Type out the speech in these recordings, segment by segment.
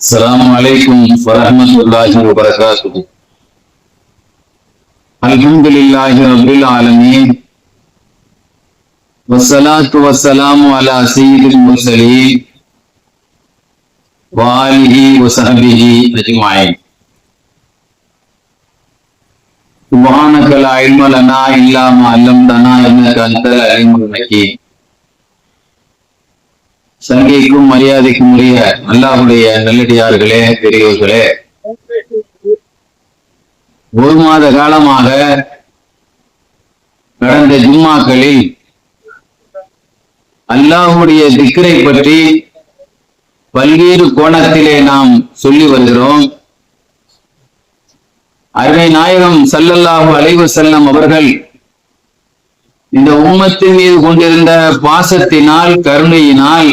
السلام عليكم ورحمة الله وبركاته الحمد لله رب العالمين والصلاة والسلام على سيد المرسلين وآله وصحبه أجمعين سبحانك لا علم لنا إلا ما علمتنا إنك أنت العليم الحكيم சங்கைக்கும் மரியாதைக்கும் உரிய அல்லாஹுடைய நல்லடியார்களே பெரியோர்களே. ஒரு மாத காலமாக கடந்த ஜும்மாக்களில் அல்லாஹுடைய திக்கரை பற்றி பல்வேறு கோணத்திலே நாம் சொல்லி வருகிறோம். அருமை நாயகம் சல்லல்லாஹு அலைவு செல்லம் அவர்கள் இந்த உம்மத்தின் மீது கொண்டிருந்த பாசத்தினால் கருணையினால்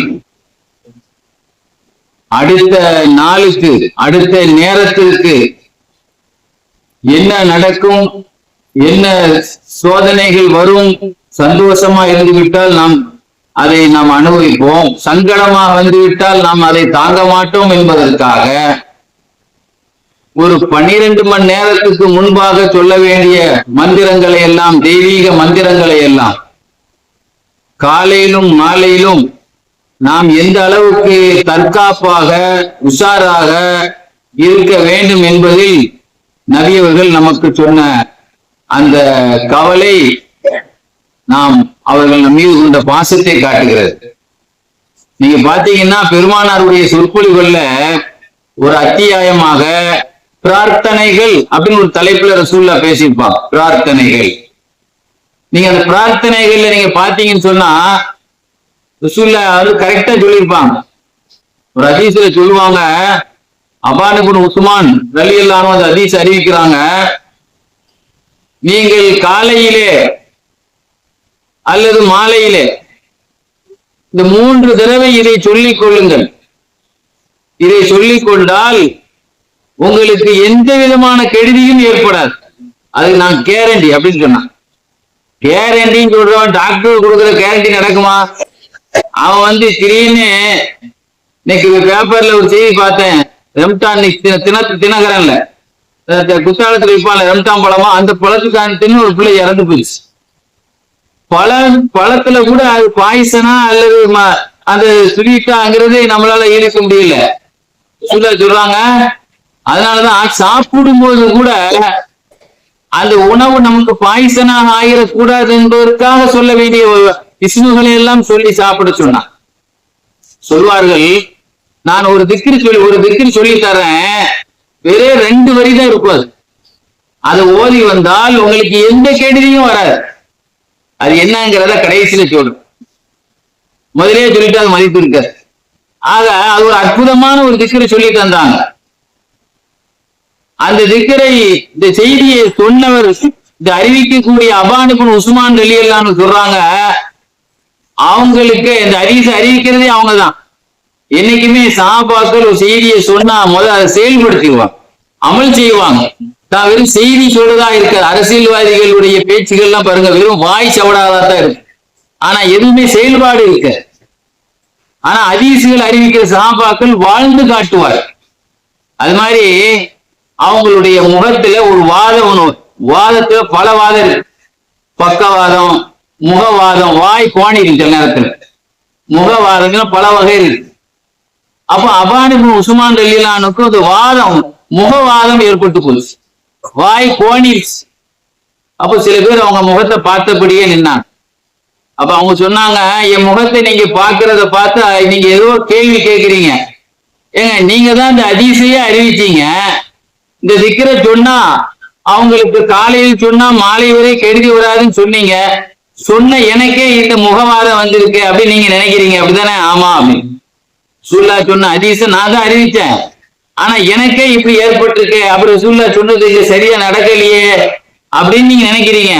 அடுத்த நாளுக்கு அடுத்த நேரத்திற்கு என்ன நடக்கும் என்ன சோதனைகள் வரும் சந்தோஷமா இருந்துவிட்டால் நாம் அதை நாம் அனுபவிப்போம். சங்கடமாக வந்துவிட்டால் நாம் அதை தாங்க மாட்டோம் என்பதற்காக ஒரு பன்னிரண்டு மணி நேரத்துக்கு முன்பாக சொல்ல வேண்டிய மந்திரங்களை எல்லாம் தெய்வீக மந்திரங்களை எல்லாம் காலையிலும் மாலையிலும் நாம் எந்த அளவுக்கு தற்காப்பாக உஷாராக இருக்க வேண்டும் என்பதில் நபியவர்கள் நமக்கு சொன்ன அந்த கவலை நாம் அவர்கள் நம் மீது கொண்ட பாசத்தை காட்டுகிறது. நீங்க பாத்தீங்கன்னா பெருமானாருடைய சொற்பொழிவுகள்ல ஒரு அத்தியாயமாக பிரார்த்தனைகள் அப்படின்னு ஒரு தலைப்புல ரசூல்லா பேசியிருப்பான் பிரார்த்தனைகள். நீங்க அந்த பிரார்த்தனைகள்ல நீங்க பாத்தீங்கன்னு சொன்னா ருசூல்ல வந்து கரெக்டா சொல்லியிருப்பாங்க ஒரு ஹதீஸ்ல சொல்லுவாங்க அபானுபுன் உஸ்மான் ரலி எல்லாரும் அந்த ஹதீஸ் அறிவிக்கிறாங்க நீங்கள் காலையிலே அல்லது மாலையிலே இந்த மூன்று தடவை இதை சொல்லிக் கொள்ளுங்கள். இதை சொல்லிக் கொண்டால் உங்களுக்கு எந்த விதமான கெடுதியும் ஏற்படாது. அதுக்கு நான் கேரண்டி அப்படின்னு சொன்னான். கேரண்டின்னு சொல்றவன் டாக்டர் கொடுக்குற கேரண்டி நடக்குமா? அவன் வந்து திடீர்னு இன்னைக்கு பேப்பர்ல ஒரு செய்தி பார்த்தேன். ரெம்டான் இன்னைக்கு தின- தினகரன்ல. குற்றாலத்துல விற்பான்ல ரெம்டான் பழமா அந்த பழத்துக்கான தின்னு ஒரு பிள்ளை இறந்து போயிடுச்சு. பழ பழத்துல கூட அது பாய்சனா அல்லது ம- அந்த ஸ்வீட்டாங்கிறது நம்மளால ஈடுக்க முடியல. சொல்ல சொல்றாங்க. அதனாலதான் சாப்பிடும்போது கூட அந்த உணவு நமக்கு பாய்சனாக ஆகிடக்கூடாது என்பதற்காக சொல்ல வேண்டிய விஷ்ணுகளை எல்லாம் சொல்லி சாப்பிட சொன்னான். சொல்வார்கள் நான் ஒரு திக்கிரி சொல்லி ஒரு திக்கிரி சொல்லி தரேன். வெறும் ரெண்டு வரி தான் இருக்கும் அது. அதை ஓதி வந்தால் உங்களுக்கு எந்த கெடுதியும் வராது. அது என்னங்கிறத கடைசியில சொல்றேன் முதலே சொல்லிட்டு அது மதிப்பு இருக்காது. ஆக அது ஒரு அற்புதமான ஒரு திக்கரை சொல்லி தந்தாங்க. அந்த திக்கரை இந்த செய்தியை சொன்னவர் இந்த அறிவிக்கக்கூடிய அபானுக்கு உஸ்மான் அலி சொல்றாங்க. அவங்களுக்கு இந்த அறிவிசை அறிவிக்கிறதே அவங்க தான் என்னைக்குமே சாபாக்கள் ஒரு செய்தியை சொன்னா முதல் அதை செயல்படுத்திடுவாங்க அமல் செய்வாங்க. தான் வெறும் செய்தி சொல்றதா இருக்காது அரசியல்வாதிகளுடைய பேச்சுகள்லாம் பாருங்க வெறும் வாய் சவடாதான் தான் இருக்கு. ஆனா எதுவுமே செயல்பாடு இருக்கு. ஆனா அதிசுகள் அறிவிக்கிற சாபாக்கள் வாழ்ந்து காட்டுவார். அது மாதிரி அவங்களுடைய முகத்துல ஒரு வாதம் வாதத்துல பல வாதம் இருக்கு. பக்கவாதம் முகவாதம் வாய் கோணி இருக்கு சில நேரத்துல. முகவாதங்கள் பல வகை இருக்கு. அப்ப அபானிபு உசுமான் ரலீலானுக்கும் அது வாதம் முகவாதம் ஏற்பட்டு போச்சு. வாய் கோணிருச்சு அப்ப சில பேர் அவங்க முகத்தை பார்த்தபடியே நின்னாங்க. அப்ப அவங்க சொன்னாங்க என் முகத்தை நீங்க பாக்குறத பார்த்து நீங்க ஏதோ கேள்வி கேக்குறீங்க ஏங்க நீங்க தான் இந்த அதிசய அறிவிச்சீங்க. இந்த திக்கரை சொன்னா அவங்களுக்கு காலையில் சொன்னா மாலை வரை கெடுதி வராதுன்னு சொன்னீங்க. சொன்ன எனக்கே இந்த முகவாதம் வந்திருக்கு அப்படின்னு நீங்க நினைக்கிறீங்க அப்படிதானே ஆமா அப்படின்னு சுல்லா சொன்ன அதிச நான் தான் அறிவிச்சேன் ஆனா எனக்கே இப்படி ஏற்பட்டிருக்கு. அப்படி சுல்லா சொன்னது சரியா நடக்கலையே அப்படின்னு நீங்க நினைக்கிறீங்க.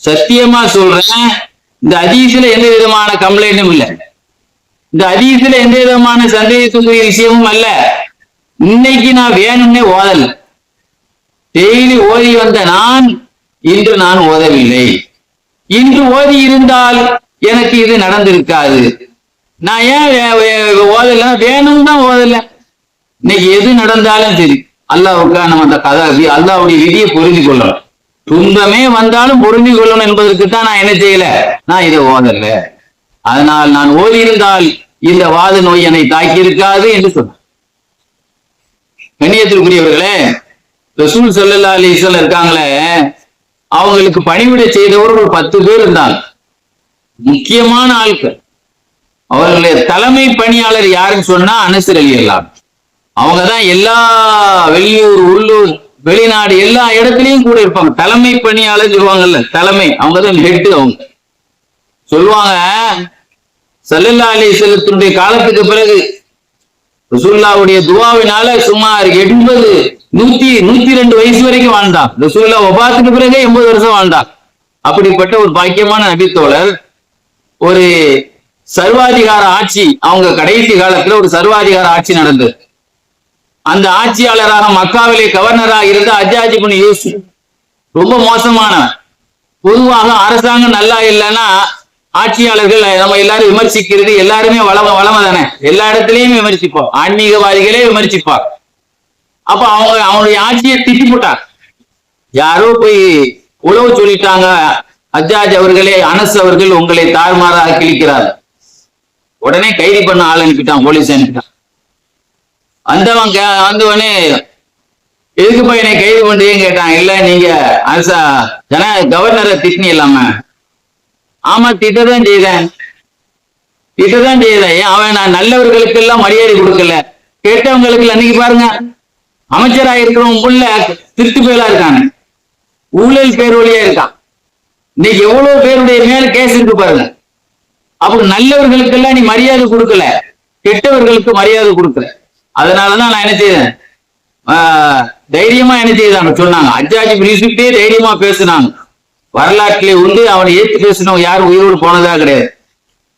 சத்தியமா சொல்றேன் இந்த அதிசல எந்த விதமான கம்ப்ளைண்ட்டும் இல்லை. இந்த அதிசல எந்த விதமான சந்தேகத்துக்குரிய விஷயமும் அல்ல. இன்னைக்கு நான் வேணும்னே ஓதல். டெய்லி ஓதி வந்த நான் இன்று நான் ஓதவில்லை. இன்று ஓதி இருந்தால் எனக்கு இது நடந்திருக்காது. நான் ஏன் ஓதல? வேணும் தான் ஓதல. இன்னைக்கு எது நடந்தாலும் சரி அல்லாவுக்கா நம்ம அந்த கதை அல்லாவுடைய விதியை புரிஞ்சு கொள்ளணும். துன்பமே வந்தாலும் புரிஞ்சு கொள்ளணும் என்பதற்கு தான் நான் என்ன செய்யல? நான் இதை ஓதல. அதனால் நான் ஓதியிருந்தால் இந்த வாத நோய் என்னை தாக்கி இருக்காது என்று சொன்னார். கண்ணியத்திற்குரியவர்களே ரசூல் சொல்லல்லா அலிஸ்வல் இருக்காங்களே அவங்களுக்கு பணிவிட செய்தவர் ஒரு பத்து பேர் இருந்தாங்க. முக்கியமான ஆட்கள். அவர்களுடைய தலைமை பணியாளர் யாருன்னு சொன்னா அனசர் அலி அவங்க தான் எல்லா வெளியூர் உள்ளூர் வெளிநாடு எல்லா இடத்துலயும் கூட இருப்பாங்க. தலைமை பணியாளர் சொல்லுவாங்கல்ல தலைமை. அவங்க தான் ஹெட் அவங்க. சொல்லுவாங்க சல்லல்லா அலி செல்லத்தினுடைய காலத்துக்கு பிறகு ரசூல்லாவுடைய துவாவினால சுமார் எண்பது நூத்தி நூத்தி ரெண்டு வயசு வரைக்கும் வாழ்ந்தான் ரசூல்லா ஒபாத்துக்கு பிறகு எண்பது வருஷம் வாழ்ந்தான் அப்படிப்பட்ட ஒரு பாக்கியமான நபித்தோழர் ஒரு சர்வாதிகார ஆட்சி அவங்க கடைசி காலத்துல ஒரு சர்வாதிகார ஆட்சி நடந்தது. அந்த ஆட்சியாளராக மக்காவிலே கவர்னராக இருந்த அஜாஜி புனி யூசுப் ரொம்ப மோசமானவன் பொதுவாக அரசாங்கம் நல்லா இல்லைன்னா ஆட்சியாளர்கள் நம்ம எல்லாரும் விமர்சிக்கிறது எல்லாருமே வளம வளம தானே எல்லா இடத்துலயும் விமர்சிப்போம். ஆன்மீகவாதிகளே விமர்சிப்பார். அப்ப அவங்க அவனுடைய ஆட்சியை திட்டி போட்டார். யாரோ போய் உழவு சொல்லிட்டாங்க. அஜாஜ் அவர்களே அனஸ் அவர்கள் உங்களை தாறுமாறாக கிழிக்கிறார். உடனே கைது பண்ண ஆள் அனுப்பிட்டான் போலீஸ் அனுப்பிட்டான். வந்தவன் கே- வந்தவனே எதுக்கு போய் என்னை கைது பண்றீங்கன்னு கேட்டான். இல்ல நீங்க அரசா ஜன கவர்னரை திட்டினி இல்லாம. ஆமா திட்டதான் செய்தேன். திட்டதான் செய்தேன். ஏன் அவன் நான் நல்லவர்களுக்கு எல்லாம் மரியாதை கொடுக்கல. கேட்டவங்களுக்கு அன்னைக்கு பாருங்க அமைச்சரா இருக்கிறவன் புள்ள திருட்டு பேலா இருக்காங்க ஊழல் பேர் வழியா இருக்கான். இன்னைக்கு எவ்வளவு பேருடைய மேல கேஸ் இருக்கு பாருங்க. அப்ப நல்லவர்களுக்கெல்லாம் நீ மரியாதை கொடுக்கல. கெட்டவர்களுக்கு மரியாதை கொடுக்கல. அதனாலதான் நான் என்ன செய்தேன்? தைரியமா என்ன செய்தாங்க? சொன்னாங்க. அஜாஜி பிரிசுட்டே தைரியமா பேசினாங்க. வரலாற்றிலே வந்து அவனை ஏத்து பேசினவன் யாரும் உயிரோடு போனதா கிடையாது.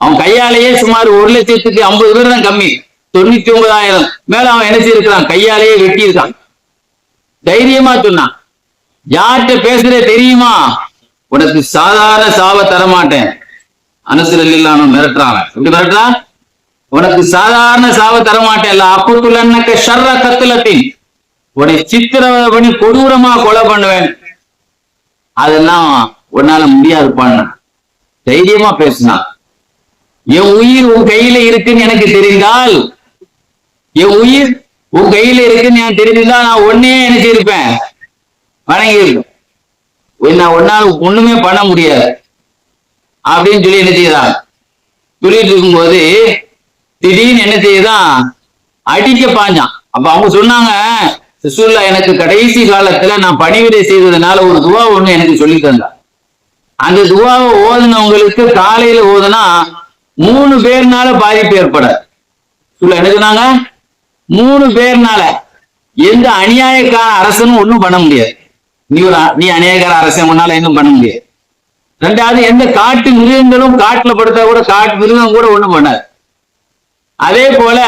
அவன் கையாலேயே சுமார் ஒரு லட்சத்துக்கு ஐம்பது பேர் தான் கம்மி. தொண்ணூத்தி ஒன்பதாயிரம். மேல அவன் என்ன செய்யிருக்கான் கையாலேயே வெட்டி இருக்கான் தைரியமா சொன்னான். யார்கிட்ட பேசுற தெரியுமா? உனக்கு சாதாரண சாவை தரமாட்டேன். அனுசரில் இல்லாம மிரட்டுறான் எப்படி மிரட்டுறான் உனக்கு சாதாரண சாவை தரமாட்டேன். இல்ல அப்புத்துலன்னக்க ஷர்ர கத்துலத்தின். உன்னை சித்திரவதை பண்ணி கொடூரமா கொலை பண்ணுவேன். அதெல்லாம் உன்னால முடியாது பண்ண தைரியமா பேசினான் என் உயிர் உன் கையில இருக்குன்னு எனக்கு தெரிந்தால் என் உயிர் உன் கையில இருக்குன்னு எனக்கு தெரிஞ்சிருந்தா நான் ஒன்னே என்ன செய்திருப்பேன் வணங்கி இருக்கும் நான் ஒன்னால ஒண்ணுமே பண்ண முடியாது. அப்படின்னு சொல்லி என்ன செய்யறான் சொல்லிட்டு இருக்கும்போது திடீர்னு என்ன செய்யதான் அடிக்க பாஞ்சான். அப்ப அவங்க சொன்னாங்க ரசூல்லா எனக்கு கடைசி காலத்துல நான் பணிவிடை செய்ததுனால ஒரு துவா ஒண்ணு எனக்கு சொல்லி தந்தா. அந்த துவாவை ஓதுனவங்களுக்கு காலையில ஓதுனா மூணு பேர்னால பாதிப்பு ஏற்படாது. சுல்லா என்ன சொன்னாங்க? மூணு பேர்னால எந்த அநியாயக்கார அரசனும் ஒண்ணும் பண்ண முடியாது. நீ ஒரு நீ அநியாயக்கார அரசன் உன்னால இன்னும் பண்ண முடியாது. ரெண்டாவது எந்த காட்டு மிருகங்களும் காட்டுல படுத்தா கூட காட்டு மிருகம் கூட ஒண்ணும் பண்ணாது. அதே போல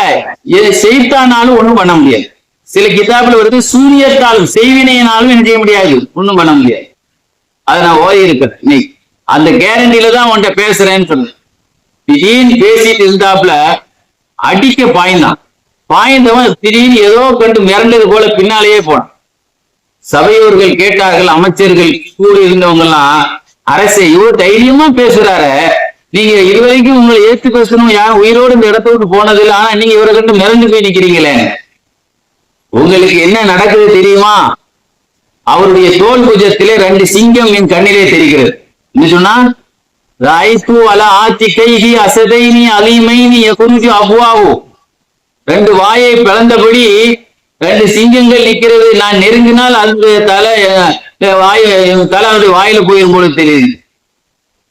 செய்தானாலும் ஒண்ணும் பண்ண முடியாது. சில கிதாபில் வருது சூரியத்தாலும் செய்வினையினாலும் என்ன செய்ய முடியாது. ஒண்ணும் பண்ண முடியாது. அதை நான் ஓதி இருக்கிறேன் நீ அந்த கேரண்டில தான் உன்கிட்ட பேசுறேன்னு சொன்னேன் திடீர்னு பேசிட்டு இருந்தாப்புல அடிக்க பாய்ந்தான். பாய்ந்தவன் திடீர்னு ஏதோ கண்டு மிரண்டது போல பின்னாலேயே போனான். சபையோர்கள் கேட்டார்கள் அமைச்சர்கள் கூட இருந்தவங்க எல்லாம் அரசே இவ்வளவு தைரியமா பேசுறாரு. நீங்க இதுவரைக்கும் உங்களை ஏத்து பேசணும் யாரும் உயிரோடு இந்த இடத்த விட்டு போனதில்லை. ஆனா நீங்க இவரை கண்டு மிரண்டு போய் நிக்கிறீங்களே. உங்களுக்கு என்ன நடக்குது தெரியுமா? அவருடைய தோல் குஜத்திலே ரெண்டு சிங்கம் என் கண்ணிலே தெரிகிறது. என்ன சொன்னா? ராய்த்து அல ஆத்தி கைகி அசதைனி அலிமைனி குருஜு அபுவாவு. ரெண்டு வாயை பிளந்தபடி ரெண்டு சிங்கங்கள் நிற்கிறது. நான் நெருங்கினால் அந்த தலை வாயை தலை அவருடைய வாயில போயிடும் போல தெரியுது.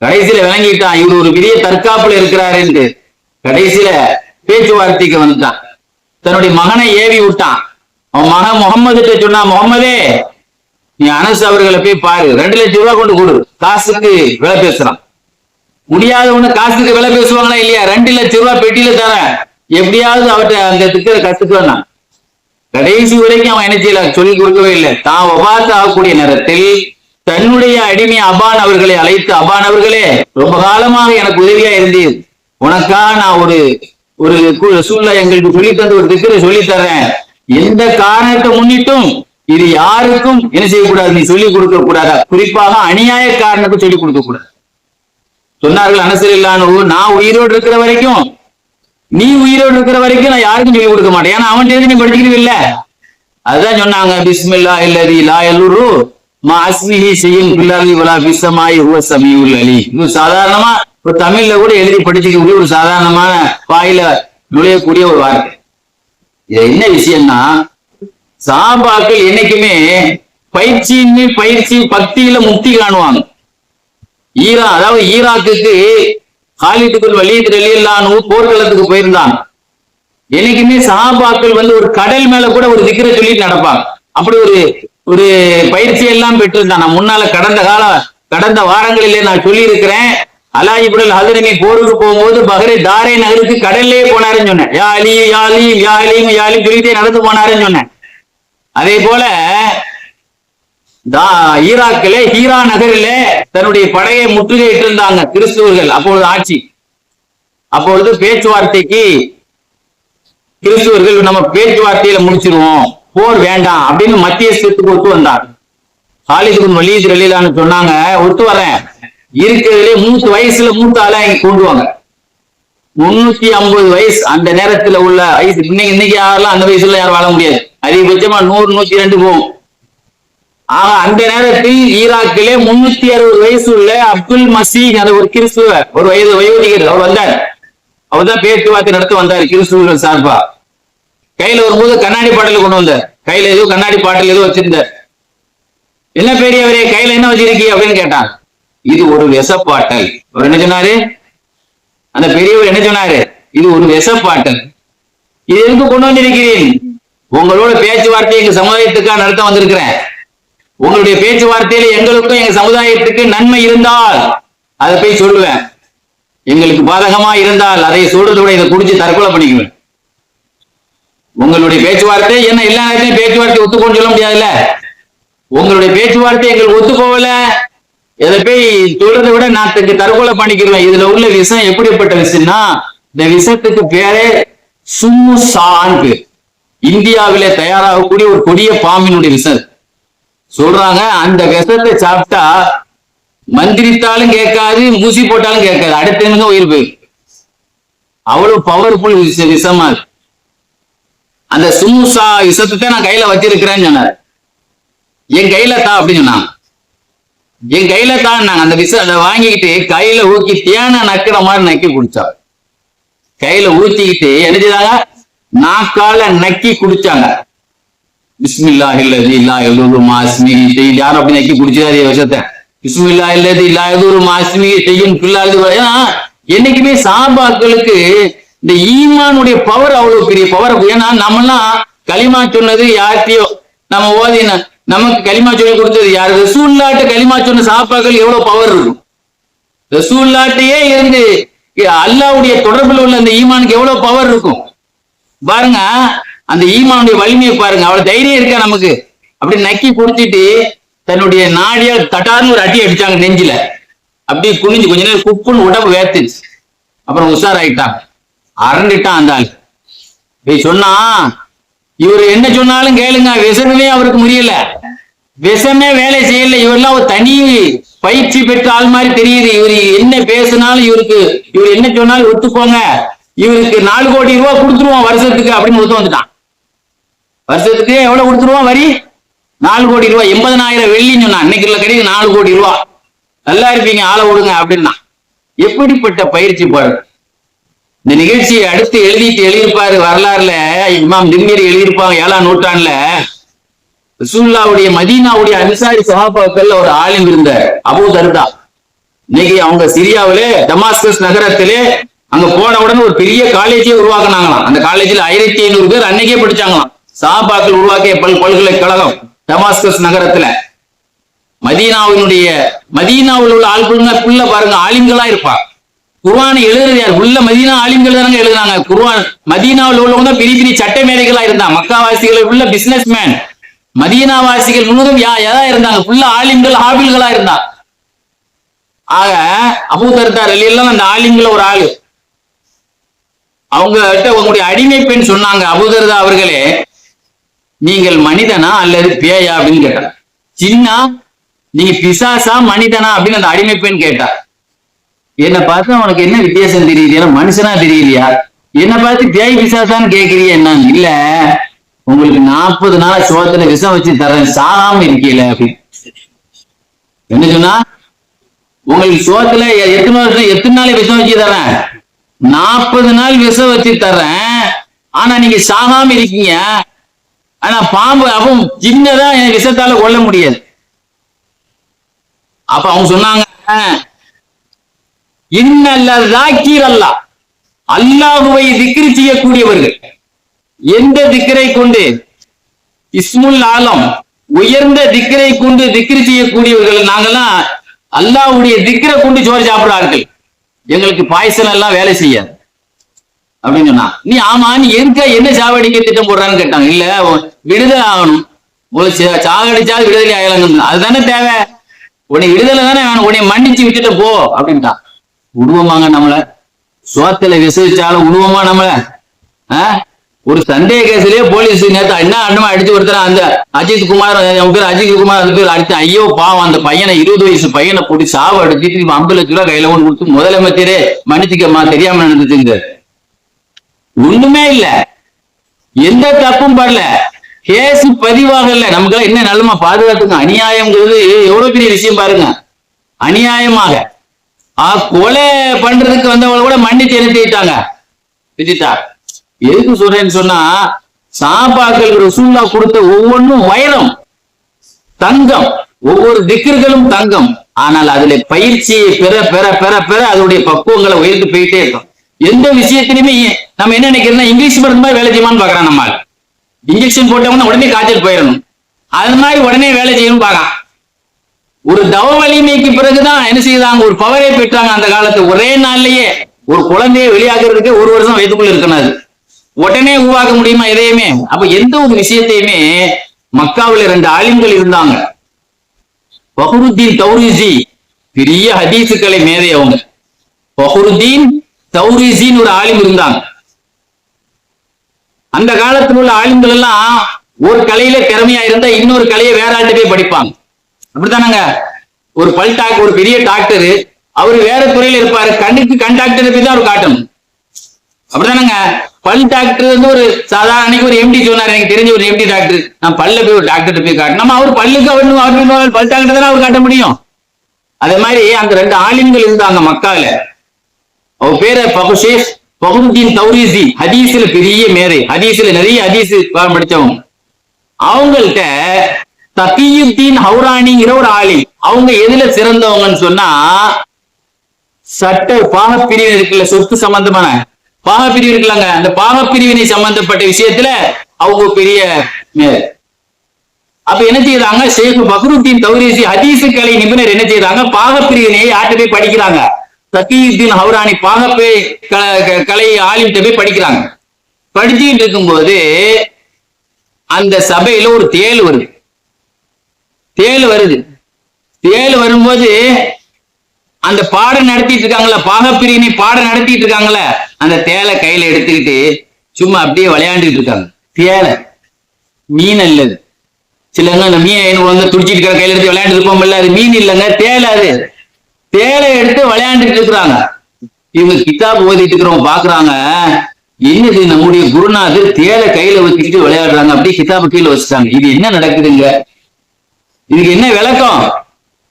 கடைசியில விளங்கிட்டான். இவர் ஒரு பெரிய தற்காப்புல என்று. கடைசியில பேச்சுவார்த்தைக்கு வந்துட்டான். தன்னுடைய மகனை ஏவி விட்டான். அவன் மகன் முகம்மது சொன்னா முகம்மதே நீ அனஸ் அவர்களை போய் பாரு. ரெண்டு லட்சம் ரூபாய் கொண்டு கொடு. காசுக்கு விலை பேசுறான். முடியாதவன காசுக்கு விலை பேசுவாங்களா இல்லையா? ரெண்டு லட்சம் ரூபாய் பெட்டியில தரேன். எப்படியாவது அவர்கிட்ட அந்த திக்கிற கத்துக்கு நான். கடைசி வரைக்கும் அவன் என்ன செய்யல? சொல்லி கொடுக்கவே இல்லை. தான் ஒபாத்து ஆகக்கூடிய நேரத்தில் தன்னுடைய அடிமை அபான் அவர்களை அழைத்து அபான் அவர்களே ரொம்ப காலமாக எனக்கு உதவியா இருந்தீர். உனக்கா நான் ஒரு ஒரு சூழ்நிலை எங்களுக்கு சொல்லி தந்து ஒரு திக்கரை சொல்லி தரேன் எந்த காரணத்தை முன்னிட்டும் இது யாருக்கும் என்ன செய்யக்கூடாது? நீ சொல்லிக் கொடுக்க கூடாதா? குறிப்பாக அநியாய காரணத்துக்கு சொல்லிக் கொடுக்க கூடாது. சொன்னார்கள் அனசரில்லானு நான் உயிரோடு இருக்கிற வரைக்கும் நீ உயிரோடு இருக்கிற வரைக்கும் நான் யாருக்கும் சொல்லிக் கொடுக்க மாட்டேன். ஏன்னா அவன் தெரிஞ்சு நீ படிக்கிறது இல்ல. அதுதான் சொன்னாங்க பிஸ்மில்லா இல்லதி லா எல்லூரு மா அஸ்மிஹி செய்யும் பில்லாலி வலா பிசமாய் ஹுவ சமியுல் அலி இது சாதாரணமா ஒரு தமிழ்ல கூட எழுதி படிச்சுக்கக்கூடிய ஒரு சாதாரணமான வாயில நுழையக்கூடிய ஒரு வார்த்தை. இது என்ன விஷயம்னா சாபாக்கள் என்னைக்குமே பயிற்சியின்மை பயிற்சி பக்தியில முக்தி காணுவாங்க. ஈரா அதாவது ஈராக்குக்கு ஹாலிட்டுக்குள் வலியது வெளியில்லானு போர்க்களத்துக்கு போயிருந்தான். என்னைக்குமே சஹாபாக்கள் வந்து ஒரு கடல் மேல கூட ஒரு திக்கிற சொல்லிட்டு நடப்பாங்க. அப்படி ஒரு ஒரு பயிற்சி எல்லாம் பெற்றிருந்தான். நான் முன்னால கடந்த கால கடந்த வாரங்களிலே நான் சொல்லி இருக்கிறேன் அலாஜிபுடல் ஹதரமி போருக்கு போகும்போது பஹ்ரை தாரே நகருக்கு கடல்லே போனாருன்னு சொன்னேன். யா அலி யா அலி யா யா அலி சொல்லிட்டே நடந்து போனாருன்னு சொன்னேன். அதே போல ஈராக்கிலே ஹீரா நகரிலே தன்னுடைய படையை முற்றுகையிட்டு இருந்தாங்க கிறிஸ்துவர்கள். அப்பொழுது ஆட்சி. அப்பொழுது பேச்சுவார்த்தைக்கு கிறிஸ்துவர்கள் நம்ம பேச்சுவார்த்தையில முடிச்சிருவோம். போர் வேண்டாம் அப்படின்னு மத்தியஸ்தத்துக்கு ஒத்து வந்தார். ஹாலிதுக்கு வலிது ரலீலான்னு சொன்னாங்க ஒத்து வரேன். இருக்கிறதுலே மூத்து வயசுல மூத்த ஆளா இங்க கொண்டு வாங்க. முன்னூத்தி ஐம்பது வயசு அந்த நேரத்துல உள்ள வயசு. இன்னைக்கு இன்னைக்கு யாரெல்லாம் அந்த வயசுல யாரும் வாழ முடியாது. அதிகபட்சமா நூறு நூத்தி ரெண்டு போகும். ஆக அந்த நேரத்தில் ஈராக்கிலே முன்னூத்தி அறுபது வயசு உள்ள அப்துல் மசீஹ் அந்த ஒரு கிறிஸ்துவ ஒரு வயது வயோதிகர் அவர் வந்தார். அவர் தான் பேச்சுவார்த்தை நடத்த வந்தார் கிறிஸ்துவர்கள் சார்பா. கையில வரும்போது கண்ணாடி பாட்டில் கொண்டு வந்தார். கையில ஏதோ கண்ணாடி பாட்டில் ஏதோ வச்சிருந்தார். என்ன பெரியவரே கையில என்ன வச்சிருக்கீ? அப்படின்னு கேட்டான். இது ஒரு விஷப்பாட்டல். அவர் என்ன சொன்னாரு? அந்த பெரியவர் என்ன சொன்னாரு? இது ஒரு விஷப்பாட்டல். இது எதுக்கு கொண்டு வந்திருக்கிறேன் உங்களோட பேச்சுவார்த்தை எங்க சமுதாயத்துக்காக நடத்த வந்திருக்கிறேன். உங்களுடைய பேச்சுவார்த்தையில எங்களுக்கும் எங்க சமுதாயத்துக்கு நன்மை இருந்தால் அதை போய் சொல்லுவேன். எங்களுக்கு பாதகமா இருந்தால் அதை சொல்றதோட இதை குடிச்சு தற்கொலை பண்ணிக்குவேன். உங்களுடைய பேச்சுவார்த்தை என்ன எல்லா நேரத்தையும் பேச்சுவார்த்தை ஒத்துக்கொண்டு சொல்ல முடியாதுல்ல? உங்களுடைய பேச்சுவார்த்தை எங்களுக்கு ஒத்து இதை போய் சொல்றதை விட நான் தற்கொலை பண்ணிக்கிறேன் இதுல உள்ள விஷம் எப்படிப்பட்ட விஷயம்னா இந்த விஷத்துக்கு பேரே சும்மு சான் பேர் இந்தியாவிலே தயாராகக்கூடிய ஒரு கொடிய பாம்பினுடைய விஷம் அது. சொல்றாங்க அந்த விஷத்தை சாப்பிட்டா மந்திரித்தாலும் கேட்காது ஊசி போட்டாலும் கேட்காது. அடுத்த நிமிஷம் உயிர் போயிடும் அவ்வளவு பவர்ஃபுல் விஷமா இருக்கு. அந்த சுமுசா விஷத்தை நான் கையில வச்சிருக்கிறேன்னு சொன்னார். என் கையில தா அப்படின்னு சொன்னாங்க. என் கையில தான்னாங்க அந்த விஷ அதை வாங்கிக்கிட்டு கையில ஊக்கி தேனை நக்கிற மாதிரி நக்கி குடிச்சா கையில ஊத்திக்கிட்டு என்ன செய்தாங்க நாக்கால நக்கி குடிச்சாங்க. பிஸ்மில்லா இல்லது இல்லா எல்லூரு மாஸ்மி செய்யும் யாரும் அப்படி நக்கி குடிச்சாரு விஷத்தை பிஸ்மில்லா இல்லது இல்லா எல்லூரு மாஸ்மி செய்யும் பில்லாது ஏன்னா என்னைக்குமே சாபாக்களுக்கு இந்த ஈமானுடைய பவர் அவ்வளவு பெரிய பவர் ஏன்னா நம்மலாம் களிமா சொன்னது யார்கிட்டயோ நம்ம ஓதின நமக்கு களிமா சொல்லி கொடுத்தது யார் ரசூல்லாட்ட களிமா சொன்ன சாப்பாக்கள் எவ்வளவு பவர் இருக்கும் ரசூல்லாட்டையே இருந்து அல்லாவுடைய தொடர்புல உள்ள அந்த ஈமானுக்கு எவ்வளவு பவர் இருக்கும் பாருங்க அந்த ஈமானுடைய வலிமையை பாருங்க. அவ்வளவு தைரியம் இருக்கா நமக்கு? அப்படி நக்கி குடிச்சிட்டு தன்னுடைய நாடியால் தட்டார்னு ஒரு அடி அடிச்சாங்க நெஞ்சில. அப்படியே குனிஞ்சு கொஞ்ச நேரம் குப்புன்னு உடம்பு வேத்துச்சு அப்புறம் உஷாராயிட்டான். அரண்டுட்டான் அந்த ஆள். சொன்னா இவர் என்ன சொன்னாலும் கேளுங்க. விஷமே அவருக்கு முடியல விஷமே வேலை செய்யல. இவரெல்லாம் ஒரு தனி பயிற்சி பெற்ற ஆள் மாதிரி தெரியுது. இவர் என்ன பேசினாலும் இவருக்கு இவர் என்ன சொன்னாலும் ஒத்துக்கோங்க. இவருக்கு நாலு கோடி ரூபாய் கொடுத்துருவோம் வருஷத்துக்கு அப்படின்னு ஒத்து வந்துட்டான். வருஷத்துக்கு எவ்வளவு கொடுத்துருவோம் வரி? நாலு கோடி ரூபாய். எண்பதனாயிரம் வெள்ளின்னு சொன்னான் இன்னைக்கு உள்ள கடைக்கு நாலு கோடி ரூபாய் நல்லா இருப்பீங்க ஆளை விடுங்க அப்படின்னா. எப்படிப்பட்ட பயிற்சி பாரு இந்த நிகழ்ச்சியை அடுத்து எழுதிட்டு எழுதியிருப்பாரு வரலாறுல. இமாம் திம்மீர் எழுதியிருப்பாங்க ஏழாம் நூற்றாண்டுல. ரசூல்லாவுடைய மதீனாவுடைய அன்சாரி சகாபாக்கள்ல ஒரு ஆளும் இருந்தார் அபூ தர்தா. இன்னைக்கு அவங்க சிரியாவிலே டமாஸ்கஸ் நகரத்திலே அங்க போன உடனே ஒரு பெரிய காலேஜே உருவாக்குனாங்களாம். அந்த காலேஜில் ஆயிரத்தி ஐநூறு பேர் அன்னைக்கே படிச்சாங்களாம். சஹாபாக்கள் உருவாக்கிய பல் பல்கலைக்கழகம் டமாஸ்கஸ் நகரத்துல. மதீனாவினுடைய மதீனாவில் உள்ள ஆட்கள்னா புள்ள பாருங்க ஆலிம்களா இருப்பா. குர்வானை எழுதுறது யார்? உள்ள மதீனா ஆலிம்கள் தானங்க எழுதுனாங்க குர்வான் மதீனாவில் உள்ளவங்க தான் பெரிய பெரிய சட்ட மேதைகளா இருந்தாங்க மக்காவாசிகள் உள்ள பிசினஸ் மேன் மதீனாவாசிகள் முழுவதும் யா எதா இருந்தாங்க. ஃபுல்லா ஆலிம்கள் ஹாபில்களா இருந்தாங்க ஆக அபூதர்தார் எல்லாம் அந்த ஆலிம்கள ஒரு ஆளு. அவங்க கிட்ட உங்களுடைய அடிமை பெண் சொன்னாங்க. அபூதர்தா அவர்களே நீங்கள் மனிதனா அல்லது பேயா அப்படின்னு கேட்டார். சின்னா நீங்க பிசாசா மனிதனா அப்படின்னு அந்த அடிமை பெண் என்னை பார்த்தா உனக்கு என்ன வித்தியாசம் தெரியுது? ஏன்னா மனுஷனா தெரியலையா? என்னை பார்த்து பேய் பிசாசான்னு கேக்குறிய என்ன இல்ல உங்களுக்கு நாற்பது நாள் சோத்துல விஷம் வச்சு தரேன் சாகாம இருக்கீல அப்படின்னு. என்ன சொன்னா? உங்களுக்கு சோத்துல எத்தனை வருஷம் எத்தனை நாள் விஷம் வச்சு தரேன் நாற்பது நாள் விஷம் வச்சு தரேன் ஆனா நீங்க சாகாம இருக்கீங்க. ஆனா பாம்பு அவன் ஜின்னதான் என் விஷத்தால கொல்ல முடியாது. அப்ப அவங்க சொன்னாங்க இன்னல்லதாக்கீர் அல்லா அல்லாஹுவை திக்ரி செய்யக்கூடியவர்கள். எந்த திக்கரை கொண்டு? இஸ்முல் ஆலம். உயர்ந்த திக்கரை கொண்டு திக்ரி செய்யக்கூடியவர்கள் நாங்கெல்லாம் அல்லாஹ்வுடைய திக்கரை கொண்டு சோறு சாப்பிடார்கள் எங்களுக்கு பாயசம் எல்லாம் வேலை செய்யாது. அப்படின்னு சொன்னா நீ ஆமா நீ எதுக்கா என்ன சாவடிக்க திட்டம் போடுறான்னு கேட்டாங்க. இல்ல விடுதலை ஆகணும் சாகடிச்சா விடுதலை ஆகலாம் அதுதானே தேவை. உன்னை விடுதலை தானே வேணும். உன்னை மன்னிச்சு விட்டுட்டு போ அப்படின்ட்டான் உருவமாங்க நம்மள சோத்துல விசரிச்சாலும் உருவமா நம்மள ஆ? ஒரு சந்தேக கேஸ்லயே போலீஸ் நேத்து என்ன அண்ணமா அடிச்சு ஒருத்தர் அந்த அஜித் குமார் பேர் அஜித் குமார் அந்த பேர் அடிச்சு ஐயோ பாவம். அந்த பையனை இருபது வயசு பையனை போட்டு சாவு அடிச்சுட்டு ஐம்பது லட்ச ரூபாய் கையில கொண்டு கொடுத்து முதலமைச்சரே மன்னிச்சுக்கம்மா தெரியாம நடந்துச்சுங்க. ஒண்ணுமே இல்ல. எந்த தப்பும் படல. கேஸ் பதிவாகல நமக்கு என்ன நல்லமா பாதுகாத்துங்க அநியாயம்ங்கிறது எவ்வளவு பெரிய விஷயம் பாருங்க. அநியாயமாக. ஆ, கொலை பண்றதுக்கு வந்தவங்க கூட மன்னித்து எழுதிட்டாங்க விஜிதா எதுக்கு சொல்றேன்னு சொன்னா சாபாக்கள் ரசூல்லா கொடுத்த ஒவ்வொன்றும் வைரம் தங்கம். ஒவ்வொரு திக்கர்களும் தங்கம். ஆனால் அதுல பயிற்சியை பெற பெற பெற பெற அதனுடைய பக்குவங்களை உயர்ந்து போயிட்டே இருக்கும். எந்த விஷயத்திலுமே நம்ம என்ன நினைக்கிறோம்னா இங்கிலீஷ் மருந்து மாதிரி வேலை செய்யுமான்னு பாக்குறான் நம்ம இன்ஜெக்ஷன் போட்டவங்க உடனே காய்ச்சல் போயிடணும். அது மாதிரி உடனே வேலை செய்யணும் பார்க்கலாம் ஒரு தவ வலிமைக்கு பிறகுதான் என்ன செய்தாங்க? ஒரு பவரே பெற்றாங்க அந்த காலத்து. ஒரே நாள்லயே ஒரு குழந்தையை வெளியாகிறதுக்கு ஒரு வருஷம் வயதுக்குள்ள இருக்கணும். அது உடனே உருவாக்க முடியுமா எதையுமே அப்ப எந்த ஒரு விஷயத்தையுமே மக்காவுல ரெண்டு ஆலிம்கள் இருந்தாங்க. பஹருத்தீன் தௌரிசி பெரிய ஹதீசுக்களை மேதை அவங்க பஹருத்தீன் தௌரிசின்னு ஒரு ஆலிம் இருந்தாங்க. அந்த காலத்தில் உள்ள ஆளுங்கள் எல்லாம் ஒரு கலையில திறமையா இருந்தா இன்னொரு கலையை வேற ஆள்கிட்ட போய் படிப்பாங்க. அப்படித்தானங்க? ஒரு பல் டாக் ஒரு பெரிய டாக்டர் அவர் வேற துறையில இருப்பாரு. கண்ணுக்கு கண் டாக்டர் போய் தான் அவர் காட்டணும். அப்படிதானங்க பல் டாக்டர் வந்து ஒரு சாதாரண அன்னைக்கு ஒரு எம்டி சொன்னார். எனக்கு தெரிஞ்ச ஒரு எம்டி டாக்டர். நான் பல்ல போய் ஒரு டாக்டர் போய் காட்டணும். நம்ம அவர் பல்லுக்கு அவர் அவர் பல் டாக்டர் தானே அவர் காட்ட முடியும். அதே மாதிரி அந்த ரெண்டு ஆலிம்கள் இருந்தாங்க மக்கால. அவர் பேரு பகுஷேஷ். பகுதீன் தௌரிசி ஹதீஸ்ல பெரிய மேரு ஹதீஸ்ல நிறைய ஹதீஸ் படிச்சவங்க அவங்கள்ட்ட தகியுத்தீன் ஹவுரானிங்கிற ஒரு ஆளி அவங்க எதுல சிறந்தவங்கன்னு சொன்னா சட்ட பாகப்பிரிவினை இருக்குல்ல சொத்து சம்பந்தமான பாகப்பிரிவு இருக்கலாங்க அந்த பாகப்பிரிவினை சம்பந்தப்பட்ட விஷயத்துல அவங்க பெரிய மேதை அப்ப என்ன செய்யறாங்க ஷேக் பக்ருத்தீன் தௌரிசி ஹதீசு கலை நிபுணர் என்ன செய்யறாங்க பாகப்பிரிவினையை யார்கிட்ட போய் படிக்கிறாங்க. தக்கீயுத்தீன் ஹவுரானி பாகப்பே க- க- கலை ஆலிம்கிட்ட போய் படிக்கிறாங்க. படிச்சுட்டு இருக்கும்போது அந்த சபையில ஒரு தேள் வருது. தேள் வருது. தேள் வரும்போது அந்த பாடம் நடத்திட்டு இருக்காங்களா பாகப்பிரியினை பாடம் நடத்திட்டு இருக்காங்கள அந்த தேலை கையில எடுத்துக்கிட்டு சும்மா அப்படியே விளையாண்டுட்டு இருக்காங்க. தேலை மீன் அல்லது. சிலங்க அந்த மீன் வந்து துடிச்சிட்டு இருக்கிற கையில எடுத்து விளையாண்டு இருப்போம்ல அது மீன் இல்லைங்க தேலை அது. தேலை எடுத்து விளையாண்டுட்டு இருக்கிறாங்க. இவங்க கிதாப் ஓதிட்டு இருக்கிறவங்க பாக்குறாங்க. என்னது நம்முடைய குருநாதர் தேலை கையில வச்சுக்கிட்டு விளையாடுறாங்க? அப்படியே கிதாபு கீழே வச்சுட்டாங்க. இது என்ன நடக்குதுங்க? இதுக்கு என்ன விளக்கம்?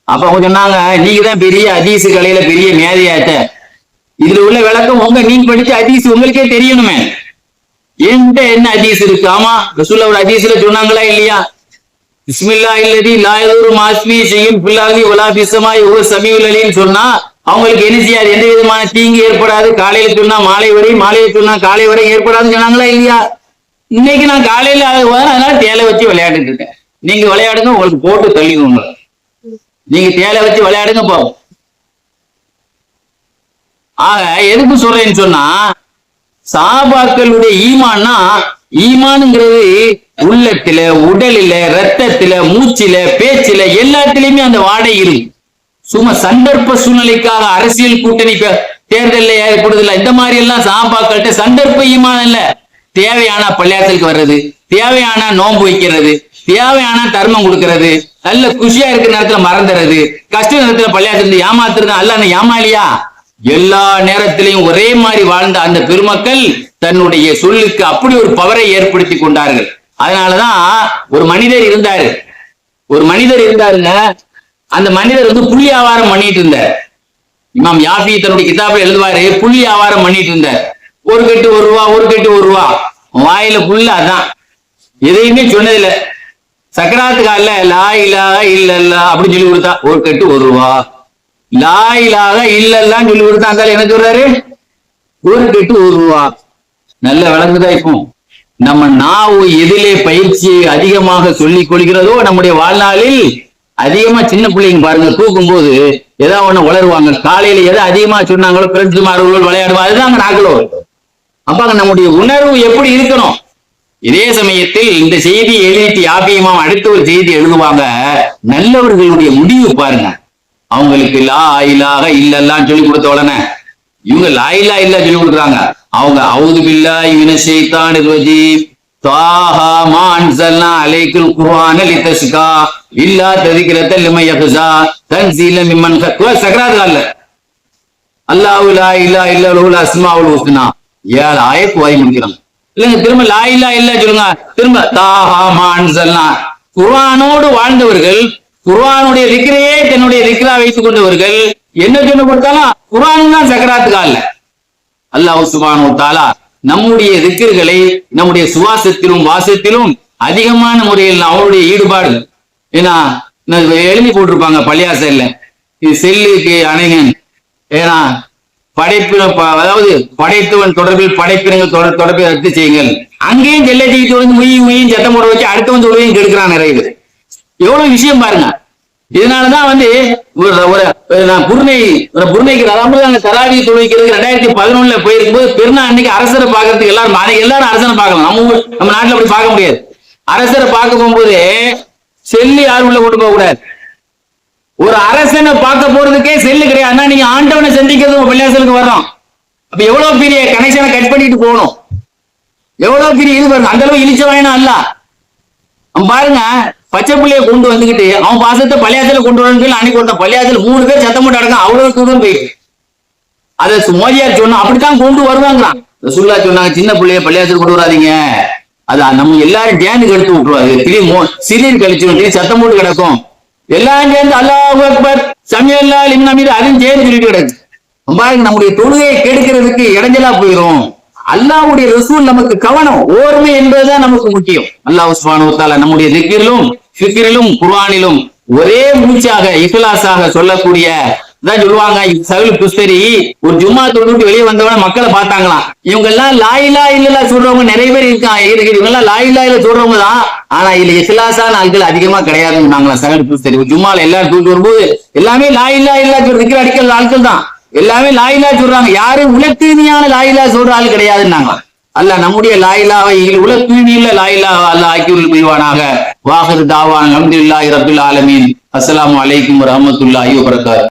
அப்ப அவங்க சொன்னாங்க நீங்க தான் பெரிய அதீசு கலையில பெரிய மேதையாட்ட. இதுல உள்ள விளக்கம் உங்க நீங்க படிச்ச அதீசு உங்களுக்கே தெரியணுமே. என்கிட்ட என்ன அதீஸ் இருக்கு? ஆமா ரசூல்லா ஒரு அதீஸ்ல சொன்னாங்களா இல்லையா? இஸ்மில்லா இல்லதி லாயதூர் மாஸ்மி செய்யும் பில்லாதி உலா பிசமாய் ஒரு சமீவுல் சொன்னா அவங்களுக்கு என்ன செய்யாது? எந்த விதமான தீங்கு ஏற்படாது. காலையில சொன்னா மாலை வரை மாலையில சொன்னா காலை வரை ஏற்படாதுன்னு சொன்னாங்களா இல்லையா? இன்னைக்கு நான் காலையில அதனால தேலை வச்சு விளையாண்டுட்டு இருக்கேன். நீங்க விளையாடுங்க உங்களுக்கு போட்டு தள்ளிடுவோங்க. நீங்க தேலை வச்சு விளையாடுங்க பாவம் ஆக எதுக்கு சொல்றேன்னு சொன்னா சாபாக்களுடைய ஈமான்னா ஈமானுங்கிறது உள்ளத்துல உடலில ரத்தத்துல மூச்சில பேச்சில எல்லாத்துலயுமே அந்த வாடை இருக்கு சும்மா சந்தர்ப்ப சூழ்நிலைக்காக அரசியல் கூட்டணி தேர்தலில் ஏற்படுதில்ல இந்த மாதிரி எல்லாம் சாப்பாக்கள்கிட்ட சந்தர்ப்பமான இல்ல. தேவையான பள்ளியாசலுக்கு வர்றது தேவையான நோன்பு வைக்கிறது தேவையான தர்மம் கொடுக்கறது நல்ல குஷியா இருக்கிற நேரத்துல மறந்துறது கஷ்ட நேரத்துல பள்ளியாசல் ஏமாத்துறது அல்ல ஏமாலியா எல்லா நேரத்திலையும் ஒரே மாதிரி வாழ்ந்த அந்த பெருமக்கள் தன்னுடைய சொல்லுக்கு அப்படி ஒரு பவரை ஏற்படுத்தி கொண்டார்கள். அதனாலதான் ஒரு மனிதர் இருந்தாரு. ஒரு மனிதர் இருந்தாருங்க அந்த மனிதர் வந்து புள்ளி ஆவாரம் பண்ணிட்டு இருந்தார். இமாம் யாஃபி தன்னுடைய கிதாபில் எழுதுவாரு புள்ளி ஆவாரம் பண்ணிட்டு இருந்தார். ஒரு கட்டு ஒரு ரூபா ஒரு கட்டு ஒரு ரூபா. வாயில புல்ல அதான். எதையுமே சொன்னதில்ல. சக்கராத்து கால லாயிலாக இல்லல்லா அப்படின்னு சொல்லி கொடுத்தா ஒரு கட்டு ஒரு ரூபா. லாயிலாக இல்லல்லான்னு சொல்லி கொடுத்தா அந்த எனக்கு என்ன சொல்றாரு? ஒரு கட்டு ஒரு ரூபா. நல்ல விளங்குதா இப்போ? நம்ம நாவு எதிலே பயிற்சியை அதிகமாக சொல்லிக் கொள்கிறதோ நம்முடைய வாழ்நாளில் அதிகமா சின்ன பிள்ளைங்க பாருங்க தூக்கும் போது ஏதாவது ஒண்ணு வளருவாங்க. காலையில எதை அதிகமா சொன்னாங்களோ ஃப்ரெண்ட்ஸ் மார்கள் விளையாடுவா அதுதான் நாங்களோ அப்பாங்க நம்முடைய உணர்வு எப்படி இருக்கணும்? இதே சமயத்தில் இந்த செய்தி எழுதிட்டு யாபியமாம் அடுத்த ஒரு செய்தி எழுதுவாங்க. நல்லவர்களுடைய முடிவு பாருங்க. அவங்களுக்கு லா இலாக இல்லல்லாம் சொல்லி கொடுத்த உடனே இவங்க லாயிலா இல்ல சொல்லி கொடுக்குறாங்க அவங்க அவுது பில்லா இவன செய்தான் ரஜி தாஹா மான்சல்னா அலைக்குல் குர்ஆன் லிதஸ்கா. இல்லா தذكرة لمن يخشى தன்சீல மிம்மன் خلق சக்ராத் அல்ல. அல்லாஹ் லா இல்லா இல்ல லஹுல் அஸ்மாவுல் ஹுஸ்னா. ஏழு ஆயத் வாய் முடிக்கிறாங்க. இல்லைங்க திரும்ப லா இல்லா இல்ல சொல்லுங்க. திரும்ப தாஹா மான்சல்னா குர்ஆனோடு வாழ்ந்தவர்கள் குர்ஆனுடைய லிக்ரையே தன்னுடைய ரிக்ரா வைத்துக் கொண்டவர்கள் என்ன சொல்ல கொடுத்தாலும் குர்ஆன் தான் சக்கராத்து கால அல்லாஹ் சுபானு தாலா நம்முடைய திக்கர்களை நம்முடைய சுவாசத்திலும் வாசத்திலும் அதிகமான முறையில் அவருடைய ஈடுபாடு. ஏன்னா எழுதி போட்டிருப்பாங்க பள்ளியாசல்ல இது செல்லுக்கு அணைகன். ஏன்னா படைப்பின அதாவது படைத்தவன் தொடர்பில் படைப்பினங்கள் தொடர் தொடர்பை ரத்து செய்யுங்கள். அங்கேயும் செல்லை தூக்கிட்டு வந்து முயி முயும் சத்தம் போட வச்சு அடுத்தவன் தொழுவையும் கெடுக்கிறான் நிறைய பேர். எவ்வளவு விஷயம் பாருங்க. இதனாலதான் வந்து ஒரு நான் புருணை புருணைக்கு அதாவது நாங்க தராவி ரெண்டாயிரத்தி பதினொன்னுல போயிருக்கும்போது பெருநா அன்னைக்கு அரசரை பாக்குறதுக்கு எல்லாரும் எல்லாரும் அரசனை பார்க்கலாம் நம்ம நம்ம நாட்டுல அப்படி பார்க்க முடியாது. அரசரை பார்க்க போகும்போது செல்லு யாரும் உள்ள கொண்டு போக கூடாது? ஒரு அரசனை பார்க்க போறதுக்கே செல்லு கிடையாது. ஆனா நீங்க ஆண்டவனை சந்திக்கிறது உங்க பள்ளியாசலுக்கு வர்றோம். அப்ப எவ்வளவு பெரிய கனெக்ஷனை கட் பண்ணிட்டு போகணும்? எவ்வளவு பெரிய இது பாருங்க அந்த அளவு இழிச்ச வாயினா அல்ல. பாருங்க பச்சை பிள்ளைய கொண்டு வந்துகிட்டு அவன் பாசத்தை பள்ளியாத்துல கொண்டு வரணும் அன்னைக்கு ஒருத்தன் பள்ளியாத்துல மூணு பேர் சத்தம் போட்டு அடக்கம் அவ்வளவு தூரம் போயிருக்கு அதை சு- மோதியார் சொன்னா அப்படித்தான் கொண்டு வருவாங்களாம். சுல்லா சொன்னாங்க சின்ன பிள்ளைய பள்ளியாத்துல கொண்டு வராதீங்க. அது நம்ம எல்லாரும் டேந்து கெடுத்து விட்டுருவாரு திடீர் மோ கழிச்சு சத்தம் போட்டு கிடக்கும். எல்லாரும் சேர்ந்து அல்லாஹ் அக்பர் சமையல்லா லிம்னா அதுவும் சேர்ந்து சொல்லிட்டு கிடக்கு. பாருங்க நம்முடைய தொழுகையை கெடுக்கிறதுக்கு இடைஞ்சலா போயிரும். அல்லாவுடைய ரசூல் நமக்கு கவனம் ஓர்மை என்பதுதான் நமக்கு முக்கியம். அல்லாஹ் நம்முடைய திக்கிரிலும் சிக்கிரிலும் குர்வானிலும் ஒரே மூச்சாக இசுலாசாக சொல்லக்கூடிய இதான் சொல்லுவாங்க சகுல் புஸ்தரி ஒரு ஜும்மா தொழுட்டு வெளியே வந்தவன மக்களை பார்த்தாங்களாம். இவங்க எல்லாம் லாயிலா இல்லலா சொல்றவங்க நிறைய பேர் இருக்காங்க இவங்க எல்லாம் லாயிலா இல்ல சொல்றவங்க தான். ஆனா இதுல இஹ்லாஸான ஆட்கள் அதிகமா கிடையாதுன்னு நாங்களா சகல் புஸ்தரி. ஜும்மால எல்லாரும் தூக்கிட்டு வரும்போது எல்லாமே லாயிலா இல்லா சொல்ற அடிக்கிற ஆட்கள் தான். எல்லாமே லாயிலா சொல்றாங்க. யாரும் உல தூய்மையான லாயிலா சொல்ற ஆள் கிடையாதுன்னாங்க. அல்ல நம்முடைய லாயிலாவை உல தூய்மையில லாயிலா அல்ல ஆக்கியுள் புரிவானாக. வாகது தாவான் அல்ஹம்துலில்லாஹி ரப்பில் ஆலமீன். அஸ்ஸலாமு அலைக்கும் வரஹ்மத்துல்லாஹி வபரகாத்துஹு